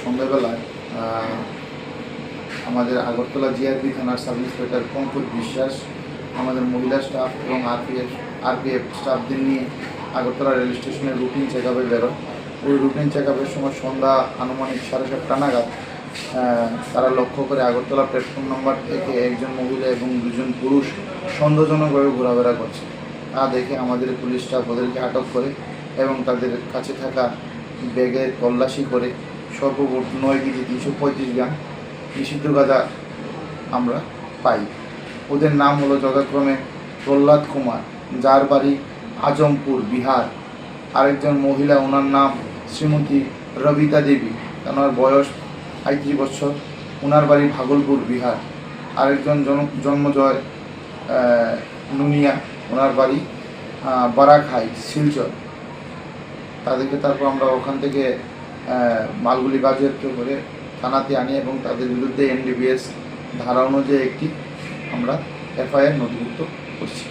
সন্ধ্যাবেলায় আমাদের আগরতলা জিআরপি থানার সাব ইন্সপেক্টর পঙ্কজ বিশ্বাস, আমাদের মহিলা স্টাফ এবং আরপিএফ আরপিএফ স্টাফদের নিয়ে আগরতলা রেল স্টেশনের রুটিন চেক আপে বেরোয়। ওই রুটিন চেক আপের সময় সন্ধ্যা আনুমানিক সাড়ে সাতটা নাগাদ তারা লক্ষ্য করে আগরতলা প্ল্যাটফর্ম নম্বর থেকে একজন মহিলা এবং দুজন পুরুষ সন্দেহজনকভাবে ঘোরাফেরা করছে। তা দেখে আমাদের পুলিশ স্টাফ ওদেরকে আটক করে এবং তাদের কাছে থাকা ব্যাগে তল্লাশি করে সর্বমোট নয় কেজি তিনশো পঁয়ত্রিশ গ্রাম নিষিদ্ধ গাঁজা আমরা পাই। ওদের নাম হলো যথাক্রমে প্রহ্লাদ কুমার, যার বাড়ি আজমপুর, বিহার। আরেকজন মহিলা, ওনার নাম শ্রীমতী রবিতা দেবী ওনার বয়স পঁয়ত্রিশ বছর। ওনার বাড়ি ভাগলপুর, বিহার। আরেকজন জন- জন্মজয় নুনিয়া, ওনার বাড়ি বারাখাই শিলচর। তাদেরকে তারপর আমরা ওখান থেকে মালগুলি বাজেয়াপ্ত করে থানাতে আনি এবং তাদের বিরুদ্ধে এনডিবিএস ধারা অনুযায়ী একটি আমরা এফআইআর নথিভুক্ত করছি।